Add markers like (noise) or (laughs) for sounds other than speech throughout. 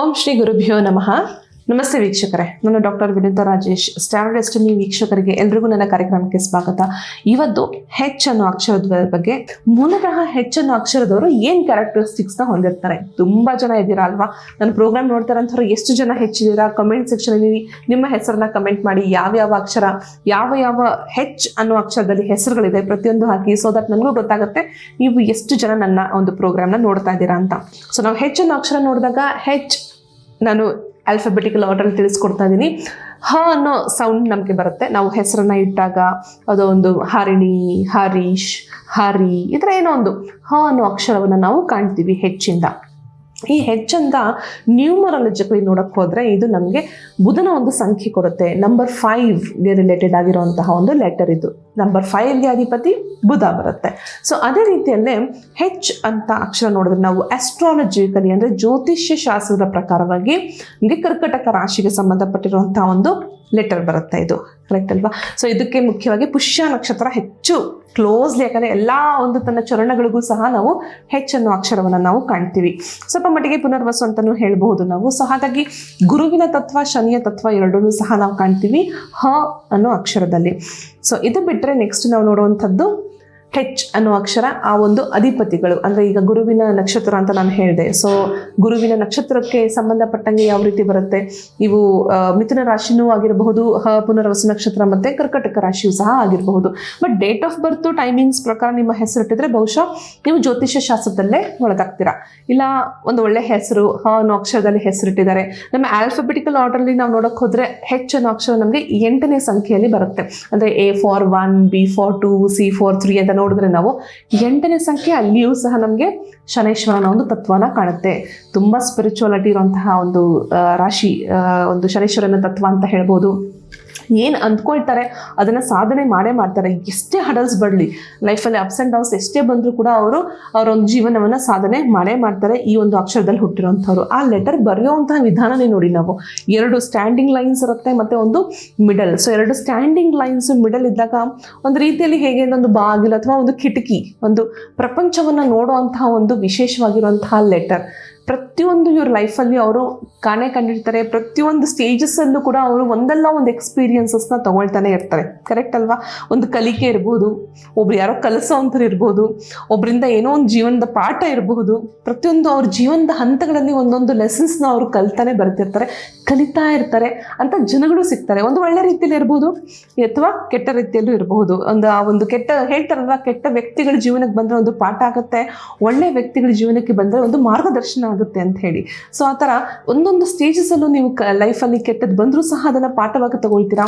ಓಂ ಶ್ರೀ ಗುರುಭ್ಯೋ ನಮಃ. ನಮಸ್ತೆ ವೀಕ್ಷಕರೇ. ನಾನು ಡಾಕ್ಟರ್ ವಿನಿತಾ ರಾಜೇಶ್. ಸ್ಟ್ಯಾಂಡರ್ಡ್ ಎಸ್ಟಮಿ ವೀಕ್ಷಕರಿಗೆ ಎಲ್ರಿಗೂ ನನ್ನ ಕಾರ್ಯಕ್ರಮಕ್ಕೆ ಸ್ವಾಗತ. ಇವತ್ತು ಹೆಚ್ ಅನ್ನೋ ಅಕ್ಷರದ ಬಗ್ಗೆ, ಮೂಲತಃ ಹೆಚ್ ಅನ್ನೋ ಅಕ್ಷರದವರು ಏನ್ ಕ್ಯಾರೆಕ್ಟರಿಸ್ಟಿಕ್ಸ್ನ ಹೊಂದಿರ್ತಾರೆ? ತುಂಬಾ ಜನ ಇದ್ದೀರಾ ಅಲ್ವಾ? ನನ್ನ ಪ್ರೋಗ್ರಾಮ್ ನೋಡ್ತಾರಂತವ್ರು ಎಷ್ಟು ಜನ ಹೆಚ್ಚಿದ್ದೀರಾ? ಕಮೆಂಟ್ ಸೆಕ್ಷನ್ ಅಲ್ಲಿ ನಿಮ್ಮ ಹೆಸರನ್ನ ಕಮೆಂಟ್ ಮಾಡಿ ಯಾವ ಯಾವ ಅಕ್ಷರ, ಯಾವ ಯಾವ ಹೆಚ್ ಅನ್ನೋ ಅಕ್ಷರದಲ್ಲಿ ಹೆಸರುಗಳಿದೆ ಪ್ರತಿಯೊಂದು ಹಾಕಿ ಸೊ ದಟ್ ನನಗೂ ಗೊತ್ತಾಗುತ್ತೆ ನೀವು ಎಷ್ಟು ಜನ ನನ್ನ ಒಂದು ಪ್ರೋಗ್ರಾಮ್ನ ನೋಡ್ತಾ ಇದ್ದೀರಾ ಅಂತ. ಸೊ ನಾವು ಹೆಚ್ ಅನ್ನೋ ಅಕ್ಷರ ನೋಡಿದಾಗ, ಹೆಚ್ ನಾನು ಆಲ್ಫಾಬೆಟಿಕಲ್ ಆರ್ಡರ್ ತಿಳಿಸ್ಕೊಡ್ತಾ ಇದ್ದೀನಿ ಹ ಅನ್ನೋ ಸೌಂಡ್ ನಮಗೆ ಬರುತ್ತೆ. ನಾವು ಹೆಸರನ್ನ ಇಟ್ಟಾಗ ಅದು ಒಂದು ಹರಿಣಿ, ಹರೀಶ್, ಹರಿ ಈ ಥರ ಏನೋ ಒಂದು ಹ ಅನ್ನೋ ಅಕ್ಷರವನ್ನು ನಾವು ಕಾಣ್ತೀವಿ ಹೆಚ್ಚಿಂದ. ಈ ಹೆಚ್ಚಂದ ನ್ಯೂಮರಾಲಜಿಕಲಿ ನೋಡಕ್ಕೆ ಹೋದರೆ ಇದು ನಮಗೆ ಬುಧನ ಒಂದು ಸಂಖ್ಯೆ ಕೊಡುತ್ತೆ. ನಂಬರ್ ಫೈವ್ಗೆ ರಿಲೇಟೆಡ್ ಆಗಿರುವಂತಹ ಒಂದು ಲೆಟರ್ ಇದು. ನಂಬರ್ ಫೈವ್ಗೆ ಅಧಿಪತಿ ಬುಧ ಬರುತ್ತೆ. ಸೊ ಅದೇ ರೀತಿಯಲ್ಲೇ ಹೆಚ್ ಅಂತ ಅಕ್ಷರ ನೋಡಿದ್ರೆ ನಾವು ಆಸ್ಟ್ರಾಲಜಿಕಲಿ ಅಂದರೆ ಜ್ಯೋತಿಷ್ಯ ಶಾಸ್ತ್ರದ ಪ್ರಕಾರವಾಗಿ ಇಲ್ಲಿ ಕರ್ಕಟಕ ರಾಶಿಗೆ ಸಂಬಂಧಪಟ್ಟಿರುವಂತಹ ಒಂದು ಲೆಟರ್ ಬರುತ್ತೆ ಇದು ಕರೆಕ್ಟ್ ಅಲ್ವಾ? ಸೊ ಇದಕ್ಕೆ ಮುಖ್ಯವಾಗಿ ಪುಷ್ಯ ನಕ್ಷತ್ರ ಹೆಚ್ಚು ಕ್ಲೋಸ್ಲಿ ಯಾಕಂದರೆ ಎಲ್ಲ ಒಂದು ತನ್ನ ಚರಣಗಳಿಗೂ ಸಹ ನಾವು ಹೆಚ್ ಅಕ್ಷರವನ್ನು ನಾವು ಕಾಣ್ತೀವಿ. ಸ್ವಲ್ಪ ಮಟ್ಟಿಗೆ ಪುನರ್ವಸು ಅಂತಲೂ ಹೇಳಬಹುದು ನಾವು. ಸೊ ಹಾಗಾಗಿ ಗುರುವಿನ ತತ್ವ, ಶನಿಯ ತತ್ವ ಎರಡೂ ಸಹ ನಾವು ಕಾಣ್ತೀವಿ ಹ ಅನ್ನೋ ಅಕ್ಷರದಲ್ಲಿ. ಸೊ ಇದು ಬಿಟ್ಟರೆ ನೆಕ್ಸ್ಟ್ ನಾವು ನೋಡುವಂಥದ್ದು ಹೆಚ್ ಅನ್ನೋ ಅಕ್ಷರ ಆ ಒಂದು ಅಧಿಪತಿಗಳು. ಅಂದರೆ ಈಗ ಗುರುವಿನ ನಕ್ಷತ್ರ ಅಂತ ನಾನು ಹೇಳಿದೆ. ಸೊ ಗುರುವಿನ ನಕ್ಷತ್ರಕ್ಕೆ ಸಂಬಂಧಪಟ್ಟಂಗೆ ಯಾವ ರೀತಿ ಬರುತ್ತೆ? ಇವು ಮಿಥುನ ರಾಶಿನೂ ಆಗಿರಬಹುದು, ಹ, ಪುನರ್ವಸು ನಕ್ಷತ್ರ ಮತ್ತು ಕರ್ಕಟಕ ರಾಶಿಯೂ ಸಹ ಆಗಿರಬಹುದು. But date of birth timings ಪ್ರಕಾರ ನಿಮ್ಮ ಹೆಸರಿಟ್ಟಿದ್ರೆ ಬಹುಶಃ ನೀವು ಜ್ಯೋತಿಷ್ಯ ಶಾಸ್ತ್ರದಲ್ಲೇ ಒಳಗಾಗ್ತೀರಾ. ಇಲ್ಲ, ಒಂದು ಒಳ್ಳೆ ಹೆಸರು, ಹ, ಅನ್ನೋ ಅಕ್ಷರದಲ್ಲಿ ಹೆಸರಿಟ್ಟಿದ್ದಾರೆ. ನಮ್ಮ ಆಲ್ಫಾಬೆಟಿಕಲ್ ಆರ್ಡರ್ಲಿ ನಾವು ನೋಡೋಕೆ ಹೋದರೆ ಹೆಚ್ ಅನ್ನೋ ಅಕ್ಷರ ನಮಗೆ ಎಂಟನೇ ಸಂಖ್ಯೆಯಲ್ಲಿ ಬರುತ್ತೆ. ಅಂದರೆ A for one B for two C for three ಅಂತ ನೋಡಿದ್ರೆ ನಾವು ಎಂಟನೇ ಸಂಖ್ಯೆ ಅಲ್ಲಿಯೂ ಸಹ ನಮಗೆ ಶನೇಶ್ವರನ ಒಂದು ತತ್ವನ ಕಾಣುತ್ತೆ. ತುಂಬ ಸ್ಪಿರಿಚುವಾಲಿಟಿ ಇರುವಂತಹ ಒಂದು ರಾಶಿ ಒಂದು ಶನೇಶ್ವರನ ತತ್ವ ಅಂತ ಹೇಳ್ಬೋದು. ಏನು ಅಂದ್ಕೊಳ್ತಾರೆ, ಅದನ್ನು ಸಾಧನೆ ಮಾಡೇ ಮಾಡ್ತಾರೆ. ಎಷ್ಟೇ ಹಡಲ್ಸ್ ಬರಲಿ ಲೈಫಲ್ಲಿ ಅಪ್ಸ್ ಆ್ಯಂಡ್ ಡೌನ್ಸ್ ಎಷ್ಟೇ ಬಂದರೂ ಕೂಡ ಅವರು ಅವರೊಂದು ಜೀವನವನ್ನು ಸಾಧನೆ ಮಾಡೇ ಮಾಡ್ತಾರೆ ಈ ಒಂದು ಅಕ್ಷರದಲ್ಲಿ ಹುಟ್ಟಿರೋಂಥವ್ರು ಆ ಲೆಟರ್ ಬರೆಯುವಂತಹ ವಿಧಾನನೇ ನೋಡಿ ನಾವು. ಎರಡು ಸ್ಟ್ಯಾಂಡಿಂಗ್ ಲೈನ್ಸ್ ಇರುತ್ತೆ ಮತ್ತು ಒಂದು ಮಿಡಲ್ ಸೊ ಎರಡು ಸ್ಟ್ಯಾಂಡಿಂಗ್ ಲೈನ್ಸ್ ಮಿಡಲ್ ಇದ್ದಾಗ ಒಂದು ರೀತಿಯಲ್ಲಿ ಹೇಗೆ ಒಂದು ಬಾಗಿಲು ಅಥವಾ ಒಂದು ಕಿಟಕಿ, ಒಂದು ಪ್ರಪಂಚವನ್ನು ನೋಡುವಂತಹ ಒಂದು ವಿಶೇಷವಾಗಿರುವಂತಹ ಲೆಟರ್ ಪ್ರತಿಯೊಂದು ಇವ್ರ ಲೈಫಲ್ಲಿ ಅವರು ಕಾಣೆ ಕಂಡಿರ್ತಾರೆ. ಪ್ರತಿಯೊಂದು ಸ್ಟೇಜಸ್ಸಲ್ಲೂ ಕೂಡ ಅವರು ಒಂದಲ್ಲ ಒಂದು ಎಕ್ಸ್ಪೀರಿಯನ್ಸಸ್ನ ತಗೊಳ್ತಾನೆ ಇರ್ತಾರೆ. ಕರೆಕ್ಟ್ ಅಲ್ವಾ? ಒಂದು ಕಲಿಕೆ ಇರ್ಬೋದು, ಒಬ್ರು ಯಾರೋ ಕಲಿಸೋ ಇರ್ಬೋದು ಒಬ್ಬರಿಂದ ಏನೋ ಒಂದು ಜೀವನದ ಪಾಠ ಇರಬಹುದು ಪ್ರತಿಯೊಂದು ಅವ್ರ ಜೀವನದ ಹಂತಗಳಲ್ಲಿ ಒಂದೊಂದು ಲೆಸನ್ಸ್ನ ಅವರು ಕಲ್ತಾನೆ ಬರ್ತಿರ್ತಾರೆ, ಕಲಿತಾ ಇರ್ತಾರೆ ಅಂತ ಜನಗಳು ಸಿಗ್ತಾರೆ. ಒಂದು ಒಳ್ಳೆ ರೀತಿಯಲ್ಲಿ ಇರ್ಬೋದು, ಅಥವಾ ಕೆಟ್ಟ ರೀತಿಯಲ್ಲೂ ಇರಬಹುದು ಒಂದು ಆ ಒಂದು ಕೆಟ್ಟ, ಹೇಳ್ತಾರಲ್ವಾ, ಕೆಟ್ಟ ವ್ಯಕ್ತಿಗಳ ಜೀವನಕ್ಕೆ ಬಂದರೆ ಒಂದು ಪಾಠ ಆಗುತ್ತೆ, ಒಳ್ಳೆ ವ್ಯಕ್ತಿಗಳ ಜೀವನಕ್ಕೆ ಬಂದರೆ ಒಂದು ಮಾರ್ಗದರ್ಶನ ಆಗುತ್ತೆ ಅಂತ ಹೇಳಿ. ಸೊ ಆ ಥರ ಒಂದೊಂದು ಸ್ಟೇಜಸಲ್ಲೂ ನೀವು ಕ ಲೈಫಲ್ಲಿ ಕೆಟ್ಟದ್ದು ಬಂದರೂ ಸಹ ಅದನ್ನು ಪಾಠವಾಗಿ ತಗೊಳ್ತೀರಾ?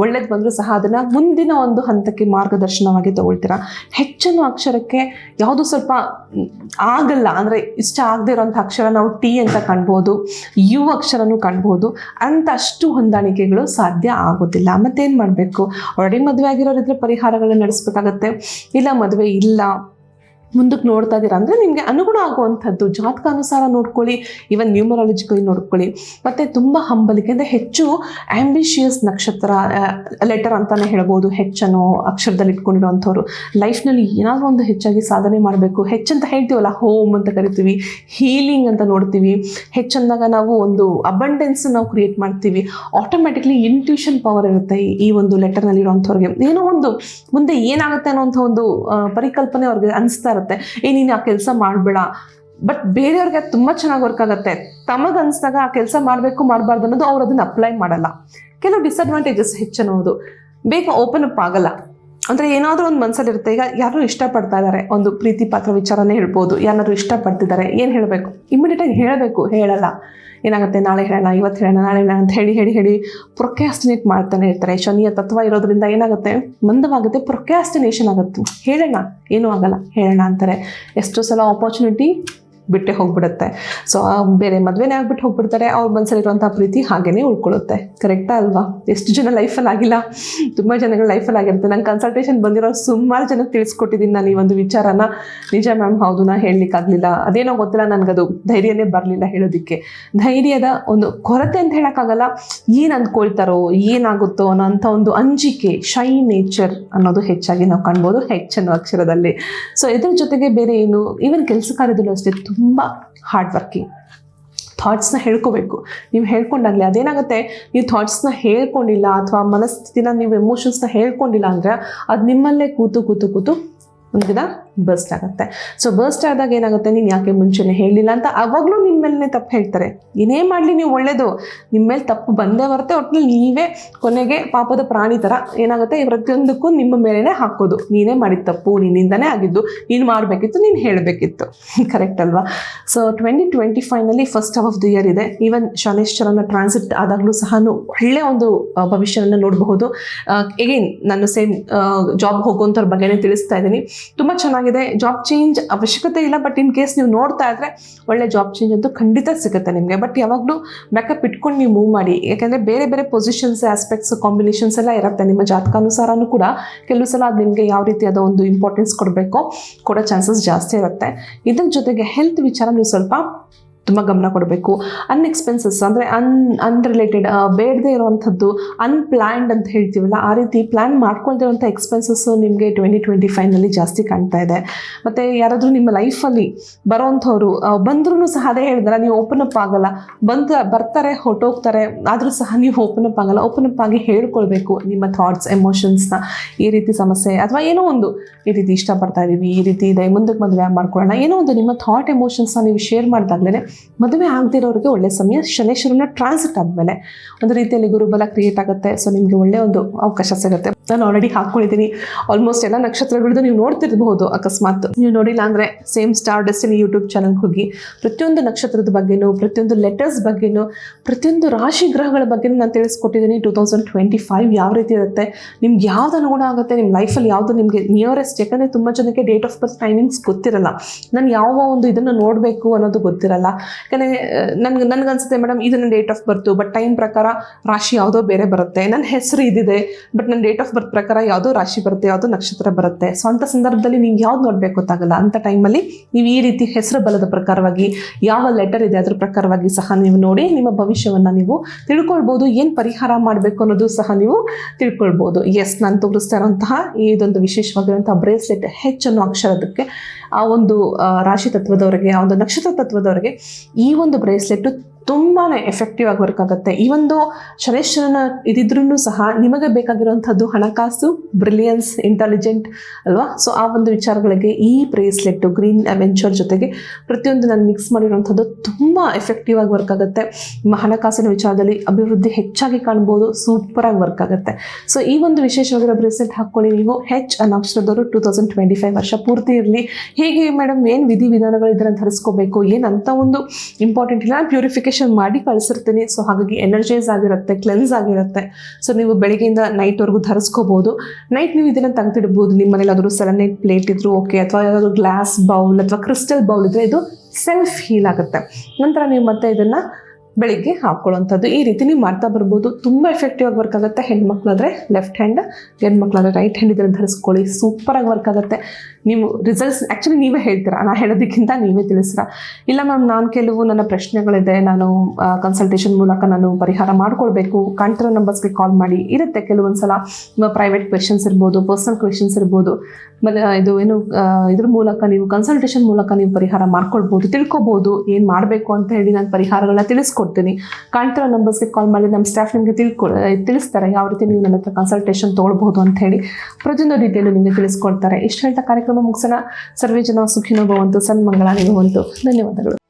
ಒಳ್ಳೇದು ಬಂದರೂ ಸಹ ಅದನ್ನು ಮುಂದಿನ ಒಂದು ಹಂತಕ್ಕೆ ಮಾರ್ಗದರ್ಶನವಾಗಿ ತಗೊಳ್ತೀರಾ? ಹೆಚ್ಚಿನ ಅಕ್ಷರಕ್ಕೆ ಯಾವುದು ಸ್ವಲ್ಪ ಆಗಲ್ಲ. ಅಂದರೆ ಇಷ್ಟ ಆಗದೆ ಇರೋಂಥ ಅಕ್ಷರ ನಾವು ಟಿ ಅಂತ ಕಾಣ್ಬೋದು ಯು ಅಕ್ಷರನೂ ಕಾಣ್ಬೋದು ಅಂತ ಅಷ್ಟು ಹೊಂದಾಣಿಕೆಗಳು ಸಾಧ್ಯ ಆಗೋದಿಲ್ಲ. ಮತ್ತೇನು ಮಾಡಬೇಕು? ಆಲ್ರೆಡಿ ಮದುವೆ ಆಗಿರೋರಿದ್ರೆ ಪರಿಹಾರಗಳನ್ನ ನಡೆಸ್ಬೇಕಾಗತ್ತೆ. ಇಲ್ಲ ಮದುವೆ ಇಲ್ಲ. ಮುಂದಕ್ಕೆ ನೋಡ್ತಾ ಇದ್ದೀರಾ ಅಂದರೆ ನಿಮಗೆ ಅನುಗುಣ ಆಗುವಂಥದ್ದು. ಜಾತಕಾನುಸಾರ ನೋಡ್ಕೊಳ್ಳಿ ಇವನ್ ನ್ಯೂಮರಾಲಜಿಕಲಿ ನೋಡ್ಕೊಳ್ಳಿ. ಮತ್ತು ತುಂಬ ಹಂಬಲಿಕೆ, ಅಂದರೆ ಹೆಚ್ಚು ಆ್ಯಂಬಿಷಿಯಸ್ ನಕ್ಷತ್ರ ಲೆಟರ್ ಅಂತಲೇ ಹೇಳ್ಬೋದು, ಹೆಚ್ಚನ್ನು ಅಕ್ಷರದಲ್ಲಿ ಇಟ್ಕೊಂಡಿರೋವಂಥವ್ರು. ಲೈಫ್ನಲ್ಲಿ ಏನಾದರೂ ಒಂದು ಹೆಚ್ಚಾಗಿ ಸಾಧನೆ ಮಾಡಬೇಕು. ಹೆಚ್ಚಂತ ಹೇಳ್ತೀವಲ್ಲ ಹೋಮ್ ಅಂತ ಕರಿತೀವಿ ಹೀಲಿಂಗ್ ಅಂತ ನೋಡ್ತೀವಿ. ಹೆಚ್ಚಂದಾಗ ನಾವು ಒಂದು ಅಬಂಡೆನ್ಸ್ ನಾವು ಕ್ರಿಯೇಟ್ ಮಾಡ್ತೀವಿ. ಆಟೋಮೆಟಿಕ್ಲಿ ಇಂಟ್ಯೂಷನ್ ಪವರ್ ಇರುತ್ತೆ ಈ- ಒಂದು ಲೆಟರ್ನಲ್ಲಿ ಇರೋವಂಥವ್ರಿಗೆ ಏನೋ ಒಂದು, ಮುಂದೆ ಏನಾಗುತ್ತೆ ಅನ್ನೋಂಥ ಒಂದು ಪರಿಕಲ್ಪನೆ ಅವ್ರಿಗೆ ಅನಿಸ್ತಾ ಇರುತ್ತೆ. ಏ, ನೀನು ಆ ಕೆಲಸ ಮಾಡಬೇಡ. ಬಟ್ ಬೇರೆಯವ್ರಿಗೆ ಅದು ತುಂಬ ಚೆನ್ನಾಗಿ ವರ್ಕ್ ಆಗುತ್ತೆ. ತಮಗೆ ಅನಿಸಿದಾಗ ಆ ಕೆಲಸ ಮಾಡಬೇಕು, ಮಾಡಬಾರ್ದು ಅನ್ನೋದು ಅವ್ರು ಅದನ್ನು ಅಪ್ಲೈ ಮಾಡಲ್ಲ. ಕೆಲವು ಡಿಸಡ್ವಾಂಟೇಜಸ್ ಹೆಚ್ಚನ್ನೋದು ಬೇಗ ಓಪನ್ ಅಪ್ ಆಗಲ್ಲ. ಅಂದರೆ ಏನಾದರೂ ಒಂದು ಮನಸ್ಸಲ್ಲಿರುತ್ತೆ ಈಗ ಯಾರು ಇಷ್ಟಪಡ್ತಾ ಇದ್ದಾರೆ ಒಂದು ಪ್ರೀತಿ ಪಾತ್ರ ವಿಚಾರನೇ ಹೇಳ್ಬೋದು. ಯಾರಾದರೂ ಇಷ್ಟಪಡ್ತಿದ್ದಾರೆ ಏನು ಹೇಳಬೇಕು? ಇಮಿಡಿಯೇಟಾಗಿ ಹೇಳಬೇಕು, ಹೇಳಲ್ಲ. ಏನಾಗುತ್ತೆ, ನಾಳೆ ಹೇಳೋಣ, ಇವತ್ತು ಹೇಳೋಣ, ನಾಳೆ ಹೇಳೋಣ ಅಂತ ಹೇಳಿ ಹೇಳಿ ಹೇಳಿ ಪ್ರೊಕ್ಯಾಸ್ಟಿನೇಟ್ ಮಾಡ್ತಾನೆ ಇರ್ತಾರೆ. ಶನಿಯ ತತ್ವ ಇರೋದ್ರಿಂದ ಏನಾಗುತ್ತೆ? ಮಂದವಾಗುತ್ತೆ ಪ್ರೊಕ್ಯಾಸ್ಟಿನೇಷನ್ ಆಗುತ್ತೆ. ಹೇಳೋಣ, ಏನೂ ಆಗಲ್ಲ, ಹೇಳೋಣ ಅಂತಾರೆ. ಎಷ್ಟೋ ಸಲ ಆಪರ್ಚುನಿಟಿ ಬಿಟ್ಟೆ ಹೋಗ್ಬಿಡುತ್ತೆ. ಸೊ ಬೇರೆ ಮದುವೆನೇ ಆಗ್ಬಿಟ್ಟು ಹೋಗ್ಬಿಡ್ತಾರೆ. ಅವ್ರ ಮನಸ್ಸಲ್ಲಿರುವಂಥ ಪ್ರೀತಿ ಹಾಗೇನೇ ಉಳ್ಕೊಳ್ಳುತ್ತೆ. ಕರೆಕ್ಟಾ ಅಲ್ವಾ? ಎಷ್ಟು ಜನ ಲೈಫಲ್ಲಿ ಆಗಿಲ್ಲ. ತುಂಬ ಜನಗಳ ಲೈಫಲ್ಲಿ ಆಗಿರುತ್ತೆ. ನಂಗೆ ಕನ್ಸಲ್ಟೇಷನ್ ಬಂದಿರೋ ಸುಮಾರು ಜನಕ್ಕೆ ತಿಳಿಸ್ಕೊಟ್ಟಿದ್ದೀನಿ ನಾನು ಈ ಒಂದು ವಿಚಾರನ. ನಿಜ ಮ್ಯಾಮ್ ಹೌದು, ನಾ ಹೇಳಲಿಕ್ಕಾಗಲಿಲ್ಲ ಅದೇನೋ ಗೊತ್ತಿಲ್ಲ ನನಗದು. ಧೈರ್ಯನೇ ಬರಲಿಲ್ಲ ಹೇಳೋದಕ್ಕೆ. ಧೈರ್ಯದ ಒಂದು ಕೊರತೆ ಅಂತ ಹೇಳೋಕ್ಕಾಗಲ್ಲ. ಏನು ಅಂದ್ಕೊಳ್ತಾರೋ ಏನಾಗುತ್ತೋ ಅನ್ನೋ ಅಂಥ ಒಂದು ಅಂಜಿಕೆ ಶೈ ನೇಚರ್ ಅನ್ನೋದು ಹೆಚ್ಚಾಗಿ ನಾವು ಕಾಣ್ಬೋದು. ಹೆಚ್ಚನ್ನು ಅಕ್ಷರದಲ್ಲಿ. ಸೊ ಇದ್ರ ಜೊತೆಗೆ ಬೇರೆ ಏನು? ಈವನ್ ಕೆಲಸ ಕಾರ್ಯದಲ್ಲೂ ಅಷ್ಟೇ. ತುಂಬ ಹಾರ್ಡ್ ವರ್ಕಿಂಗ್ ಥಾಟ್ಸ್ನ ಹೇಳ್ಕೋಬೇಕು. ನೀವು ಹೇಳ್ಕೊಂಡಾಗಲೇ ಅದೇನಾಗುತ್ತೆ? ನೀವು ಥಾಟ್ಸ್ನ ಹೇಳ್ಕೊಂಡಿಲ್ಲ ಅಥವಾ ಮನಸ್ಥಿತಿನ ನೀವು ಎಮೋಷನ್ಸ್ನ ಹೇಳ್ಕೊಂಡಿಲ್ಲ ಅಂದರೆ ಅದು ನಿಮ್ಮಲ್ಲೇ ಕೂತು ಕೂತು ಕೂತು ಒಂದು ದಿನ ಬರ್ಸ್ಟ್ ಆಗುತ್ತೆ. ಸೊ ಬರ್ಸ್ಟ್ ಆದಾಗ ಏನಾಗುತ್ತೆ? ನೀನು ಯಾಕೆ ಮುಂಚೆನೆ ಹೇಳಿಲ್ಲ ಅಂತ ಅವಾಗಲೂ ನಿಮ್ಮ ಮೇಲೇ ತಪ್ಪು ಹೇಳ್ತಾರೆ. ಏನೇ ಮಾಡಲಿ ನೀವು ಒಳ್ಳೆಯದು ನಿಮ್ಮ ಮೇಲೆ ತಪ್ಪು ಬಂದೇ ಬರುತ್ತೆ. ಒಟ್ಟಿನಲ್ಲಿ ನೀವೇ ಕೊನೆಗೆ ಪಾಪದ ಪ್ರಾಣಿ ಥರ ಏನಾಗುತ್ತೆ? ಪ್ರತಿಯೊಂದಕ್ಕೂ ನಿಮ್ಮ ಮೇಲೇ ಹಾಕೋದು. ನೀನೇ ಮಾಡಿದ ತಪ್ಪು, ನಿನ್ನಿಂದನೇ ಆಗಿದ್ದು, ನೀನು ಮಾಡಬೇಕಿತ್ತು, ನೀನು ಹೇಳಬೇಕಿತ್ತು. ಕರೆಕ್ಟ್ (laughs) ಅಲ್ವಾ? So twenty twenty ಫೈವ್ನಲ್ಲಿ first half of the year ಇದೆ. ಈವನ್ ಶಾನೇಶ್ವರನ ಟ್ರಾನ್ಸಿಟ್ ಆದಾಗಲೂ ಸಹ ಒಳ್ಳೆಯ ಒಂದು ಭವಿಷ್ಯವನ್ನು ನೋಡಬಹುದು. ಎಗೇನ್ ನಾನು ಸೇಮ್ ಜಾಬ್ ಹೋಗುವಂಥವ್ರ ಬಗ್ಗೆನೇ ತಿಳಿಸ್ತಾ ಇದ್ದೀನಿ. ತುಂಬ ಚೆನ್ನಾಗಿದೆ. ಜಾಬ್ ಚೇಂಜ್ ಅವಶ್ಯಕತೆ ಇಲ್ಲ ಬಟ್ ಇನ್ ಕೇಸ್ ನೀವು ನೋಡ್ತಾ ಇದ್ರೆ ಒಳ್ಳೆ ಜಾಬ್ ಚೇಂಜ್ ಅಂತೂ ಖಂಡಿತ ಸಿಗುತ್ತೆ ನಿಮಗೆ. ಬಟ್ ಯಾವಾಗಲೂ ಮೇಕಪ್ ಇಟ್ಕೊಂಡು ನೀವು ಮೂವ್ ಮಾಡಿ. ಯಾಕೆಂದರೆ ಬೇರೆ ಬೇರೆ ಪೊಸಿಷನ್ಸ್ ಆಸ್ಪೆಕ್ಟ್ಸ್ ಕಾಂಬಿನೇಷನ್ಸ್ ಎಲ್ಲ ಇರುತ್ತೆ. ನಿಮ್ಮ ಜಾತಕಾನುಸಾರನೂ ಕೂಡ ಕೆಲವು ಸಲ ಅದು ನಿಮಗೆ ಯಾವ ರೀತಿಯಾದ ಒಂದು ಇಂಪಾರ್ಟೆನ್ಸ್ ಕೊಡಬೇಕು ಕೊಡೋ ಚಾನ್ಸಸ್ ಜಾಸ್ತಿ ಇರುತ್ತೆ. ಇದ್ರ ಜೊತೆಗೆ ಹೆಲ್ತ್ ವಿಚಾರ ನೀವು ಸ್ವಲ್ಪ ತುಂಬ ಗಮನ ಕೊಡಬೇಕು. ಅನ್ಎಕ್ಸ್ಪೆನ್ಸಸ್ ಅಂದರೆ ಅನ್ ಅನ್ರಿಲೇಟೆಡ್ ಬೇಡದೇ ಇರುವಂಥದ್ದು ಅನ್ಪ್ಲ್ಯಾನ್ಡ್ ಅಂತ ಹೇಳ್ತೀವಲ್ಲ, ಆ ರೀತಿ ಪ್ಲ್ಯಾನ್ ಮಾಡ್ಕೊಳ್ದಿರುವಂಥ ಎಕ್ಸ್ಪೆನ್ಸಸ್ಸು ನಿಮಗೆ ಟ್ವೆಂಟಿ ಟ್ವೆಂಟಿ ಫೈವ್ನಲ್ಲಿ ಜಾಸ್ತಿ ಕಾಣ್ತಾ ಇದೆ. ಮತ್ತು ಯಾರಾದರೂ ನಿಮ್ಮ ಲೈಫಲ್ಲಿ ಬರೋವಂಥವ್ರು ಬಂದ್ರೂ ಸಹ ಅದೇ ಹೇಳಿದ್ರೆ ನೀವು ಓಪನ್ ಅಪ್ ಆಗಲ್ಲ. ಬಂದ, ಬರ್ತಾರೆ ಹೊಟ್ಟೋಗ್ತಾರೆ ಆದರೂ ಸಹ ನೀವು ಓಪನ್ ಅಪ್ ಆಗಲ್ಲ. ಓಪನ್ ಅಪ್ ಆಗಿ ಹೇಳ್ಕೊಳ್ಬೇಕು ನಿಮ್ಮ ಥಾಟ್ಸ್ ಎಮೋಷನ್ಸ್ನ ಈ ರೀತಿ ಸಮಸ್ಯೆ. ಅಥವಾ ಏನೋ ಒಂದು ಈ ರೀತಿ ಇಷ್ಟಪಡ್ತಾ ಇದ್ದೀವಿ ಈ ರೀತಿ ಇದೆ, ಮುಂದಕ್ಕೆ ಮದುವೆ ಮಾಡ್ಕೊಳ್ಳೋಣ. ಏನೋ ಒಂದು ನಿಮ್ಮ ಥಾಟ್ ಎಮೋಷನ್ಸ್ನ ನೀವು ಶೇರ್ ಮಾಡಿದಾಗಲೇ ಮದುವೆ ಆಗದಿರೋರಿಗೆ ಒಳ್ಳೆ ಸಮಯ. ಶನೇಶ್ವರನ ಟ್ರಾನ್ಸಿಟ್ ಆದಮೇಲೆ. ಒಂದು ರೀತಿಯಲ್ಲಿ ಗುರುಬಲ ಕ್ರಿಯೇಟ್ ಆಗುತ್ತೆ. ಸೊ ನಿಮಗೆ ಒಳ್ಳೆ ಒಂದು ಅವಕಾಶ ಸಿಗುತ್ತೆ. ನಾನು ಆಲ್ರೆಡಿ ಹಾಕ್ಕೊಂಡಿದ್ದೀನಿ. ಆಲ್ಮೋಸ್ಟ್ ಎಲ್ಲ ನಕ್ಷತ್ರಗಳದ್ದು ನೀವು ನೋಡ್ತಿರ್ಬಹುದು ಅಕಸ್ಮಾತ್. ನೀವು ನೋಡಿಲ್ಲ ಅಂದರೆ ಸೇಮ್ ಸ್ಟಾರ್ ಡೆಸ್ಟಿನಿ ಯೂಟ್ಯೂಬ್ ಚಾನಲ್ಗೆ ಹೋಗಿ ಪ್ರತಿಯೊಂದು ನಕ್ಷತ್ರದ ಬಗ್ಗೆನೂ, ಪ್ರತಿಯೊಂದು ಲೆಟರ್ಸ್ ಬಗ್ಗೆನೂ, ಪ್ರತಿಯೊಂದು ರಾಶಿ ಗ್ರಹಗಳ ಬಗ್ಗೆನೂ ನಾನು ತಿಳಿಸ್ಕೊಟ್ಟಿದ್ದೀನಿ. ಟೂ ತೌಸಂಡ್ ಟ್ವೆಂಟಿ ಫೈವ್ ಯಾವ ರೀತಿ ಇರುತ್ತೆ, ನಿಮ್ಗೆ ಯಾವ್ದು ಅನುಗುಣ ಆಗುತ್ತೆ, ನಿಮ್ಮ ಲೈಫಲ್ಲಿ ಯಾವುದು ನಿಮಗೆ ನಿಯರೆಸ್ಟ್ ಯಾಕಂದರೆ ತುಂಬ ಜನಕ್ಕೆ ಡೇಟ್ ಆಫ್ ಬರ್ತ್ ಟೈಮಿಂಗ್ಸ್ ಗೊತ್ತಿರಲ್ಲ. ನಾನು ಯಾವ ಒಂದು ಇದನ್ನು ನೋಡಬೇಕು ಅನ್ನೋದು ಗೊತ್ತಿರಲ್ಲ. ಯಾಕಂದರೆ ನನಗೆ, ನನಗನ್ಸುತ್ತೆ ಮೇಡಮ್ ಇದು ನನ್ನ date of birth but time ಪ್ರಕಾರ ರಾಶಿ ಯಾವುದೋ ಬೇರೆ ಬರುತ್ತೆ. ನನ್ನ ಹೆಸರು ಇದಿದೆ ಬಟ್ ನನ್ನ ಡೇಟ್ ಆಫ್ ಬರ್ತ್ ಪ್ರಕಾರ ಯಾವುದೋ ರಾಶಿ ಬರುತ್ತೆ, ಯಾವುದು ನಕ್ಷತ್ರ ಬರುತ್ತೆ. ಸೊ ಅಂಥ ಸಂದರ್ಭದಲ್ಲಿ ನೀವು ಯಾವ್ದು ನೋಡಬೇಕು ಗೊತ್ತಾಗಲ್ಲ. ಅಂತ ಟೈಮಲ್ಲಿ ನೀವು ಈ ರೀತಿ ಹೆಸರು ಬಲದ ಪ್ರಕಾರವಾಗಿ, ಯಾವ ಲೆಟರ್ ಇದೆ ಅದ್ರ ಪ್ರಕಾರವಾಗಿ ಸಹ ನೀವು ನೋಡಿ ನಿಮ್ಮ ಭವಿಷ್ಯವನ್ನು ನೀವು ತಿಳ್ಕೊಳ್ಬೋದು. ಏನು ಪರಿಹಾರ ಮಾಡಬೇಕು ಅನ್ನೋದು ಸಹ ನೀವು ತಿಳ್ಕೊಳ್ಬೋದು. ಎಸ್ ನಾನು ತೋರಿಸ್ತಾ ಇರೋಂತಹ ಇದೊಂದು ವಿಶೇಷವಾಗಿರುವಂತಹ ಬ್ರೇಸ್ಲೆಟ್ ಹೆಚ್ ಅನ್ನೋ ಅಕ್ಷರದಕ್ಕೆ ಆ ಒಂದು ರಾಶಿ ತತ್ವದವರಿಗೆ, ಆ ಒಂದು ನಕ್ಷತ್ರ ತತ್ವದವರಿಗೆ ಈ ಒಂದು ಬ್ರೇಸ್ಲೆಟ್ ತುಂಬಾ ಎಫೆಕ್ಟಿವ್ ಆಗಿ ವರ್ಕ್ ಆಗುತ್ತೆ. ಈ ಒಂದು ಶನೇಶ್ವರನ ಇದಿದ್ರೂ ಸಹ ನಿಮಗೆ ಬೇಕಾಗಿರುವಂಥದ್ದು ಹಣಕಾಸು ಬ್ರಿಲಿಯನ್ಸ್ ಇಂಟೆಲಿಜೆಂಟ್ ಅಲ್ವಾ? ಸೊ ಆ ಒಂದು ವಿಚಾರಗಳಿಗೆ ಈ ಬ್ರೇಸ್ಲೆಟ್ಟು ಗ್ರೀನ್ ಅವೆಂಚರ್ ಜೊತೆಗೆ ಪ್ರತಿಯೊಂದು ನಾನು ಮಿಕ್ಸ್ ಮಾಡಿರುವಂಥದ್ದು ತುಂಬ ಎಫೆಕ್ಟಿವ್ ಆಗಿ ವರ್ಕ್ ಆಗುತ್ತೆ. ನಿಮ್ಮ ಹಣಕಾಸಿನ ವಿಚಾರದಲ್ಲಿ ಅಭಿವೃದ್ಧಿ ಹೆಚ್ಚಾಗಿ ಕಾಣ್ಬೋದು ಸೂಪರಾಗಿ ವರ್ಕ್ ಆಗುತ್ತೆ. ಸೊ ಈ ಒಂದು ವಿಶೇಷವಾಗಿರೋ ಬ್ರೇಸ್ಲೆಟ್ ಹಾಕ್ಕೊಳ್ಳಿ ನೀವು. ಹೆಚ್ ಅನಾಕ್ಷರದವರು ಟೂ ತೌಸಂಡ್ ಟ್ವೆಂಟಿ ಫೈವ್ ವರ್ಷ ಪೂರ್ತಿ ಇರಲಿ. ಹೇಗೆ ಮೇಡಮ್ ಏನು ವಿಧಿ ವಿಧಾನಗಳು ಇದನ್ನು ಧರಿಸ್ಕೋಬೇಕು? ಏನಂತ ಒಂದು ಇಂಪಾರ್ಟೆಂಟ್ ಇಲ್ಲ ನಾನು ಪ್ಯೂರಿಫಿಕೇಶನ್ ಮಾಡಿ ಕಳಿಸಿರ್ತೀನಿ. ಸೊ ಹಾಗಾಗಿ ಎನರ್ಜೈಸ್ ಆಗಿರುತ್ತೆ ಕ್ಲೆನ್ಸ್ ಆಗಿರುತ್ತೆ. ಸೊ ನೀವು ಬೆಳಗ್ಗೆಯಿಂದ ನೈಟ್ವರೆಗೂ ಧರಿಸ್ಕೋಬೋದು. ನೈಟ್ ನೀವು ಇದನ್ನು ತೆಗೆದಿಡ್ಬೋದು. ನಿಮ್ಮ ಮನೇಲಿ ಆದರೂ ಸೆಲೆನೈಟ್ ಪ್ಲೇಟ್ ಇದ್ರು ಓಕೆ ಅಥವಾ ಯಾವುದಾದ್ರು ಗ್ಲಾಸ್ ಬೌಲ್ ಅಥವಾ ಕ್ರಿಸ್ಟಲ್ ಬೌಲ್ ಇದ್ರೆ ಇದು ಸೆಲ್ಫ್ ಹೀಲ್ ಆಗುತ್ತೆ. ನಂತರ ನೀವು ಮತ್ತೆ ಇದನ್ನು ಬೆಳಿಗ್ಗೆ ಹಾಕೊಳ್ಳುವಂಥದ್ದು. ಈ ರೀತಿ ನೀವು ಮಾಡ್ತಾ ಬರ್ಬೋದು. ತುಂಬ ಎಫೆಕ್ಟಿವ್ ಆಗಿ ವರ್ಕ್ ಆಗುತ್ತೆ. ಹೆಣ್ಮಕ್ಳಾದ್ರೆ ಲೆಫ್ಟ್ ಹ್ಯಾಂಡ್ ಹೆಣ್ಮಕ್ಳಾದ್ರೆ ರೈಟ್ ಹ್ಯಾಂಡ್ ಇದನ್ನು ಧರಿಸ್ಕೊಳ್ಳಿ. ಸೂಪರಾಗಿ ವರ್ಕ್ ಆಗುತ್ತೆ. ನೀವು ರಿಸಲ್ಟ್ಸ್ ಆ್ಯಕ್ಚುಲಿ ನೀವೇ ಹೇಳ್ತೀರಾ? ನಾನು ಹೇಳೋದಕ್ಕಿಂತ ನೀವೇ ತಿಳಿಸ್ತೀರಾ? ಇಲ್ಲ ಮ್ಯಾಮ್ ನಾನು ಕೆಲವು ನನ್ನ ಪ್ರಶ್ನೆಗಳಿದೆ. ನಾನು ಕನ್ಸಲ್ಟೇಷನ್ ಮೂಲಕ ನಾನು ಪರಿಹಾರ ಮಾಡ್ಕೊಳ್ಬೇಕು. ಕಾಣ್ತಿರೋ ನಂಬರ್ಸ್ಗೆ ಕಾಲ್ ಮಾಡಿ. ಇರುತ್ತೆ ಕೆಲವೊಂದು ಸಲ ಪ್ರೈವೇಟ್ ಕ್ವೆಶನ್ಸ್ ಇರ್ಬೋದು ಪರ್ಸನಲ್ ಕ್ವೆಶನ್ಸ್ ಇರ್ಬೋದು. ಮತ್ತು ಇದು ಏನು ಇದ್ರ ಮೂಲಕ ನೀವು ಕನ್ಸಲ್ಟೇಷನ್ ಮೂಲಕ ನೀವು ಪರಿಹಾರ ಮಾಡ್ಕೊಳ್ಬೋದು, ತಿಳ್ಕೊಬೋದು. ಏನು ಮಾಡಬೇಕು ಅಂತ ಹೇಳಿ ನಾನು ಪರಿಹಾರಗಳನ್ನ ತಿಳಿಸ್ಕೊಡ್ತೀನಿ. ಕಾಣ್ತಿರೋ ನಂಬರ್ಸ್ಗೆ ಕಾಲ್ ಮಾಡಿ, ನಮ್ಮ ಸ್ಟಾಫ್ ನಿಮಗೆ ತಿಳ್ಕೊ ತಿಳಿಸ್ತಾರೆ, ಯಾವ ರೀತಿ ನೀವು ನನ್ನ ಹತ್ರ ಕನ್ಸಲ್ಟೇಷನ್ ತೊಗೊಳ್ಬೋದು ಅಂತ ಹೇಳಿ. ಪ್ರತಿಯೊಂದು ರೀತಿಯಲ್ಲೂ ನಿಮಗೆ ತಿಳಿಸ್ಕೊಡ್ತಾರೆ. ಇಷ್ಟು ಹೇಳ್ತಾ ಕಾರ್ಯಕ್ರಮ ಮುಗಿಸೋಣ. ಸರ್ವೇ ಜನ ಸುಖಿನೋ ಭವಂತು ಸನ್ಮಂಗಳ ನಿಗುವಂತು ಧನ್ಯವಾದಗಳು.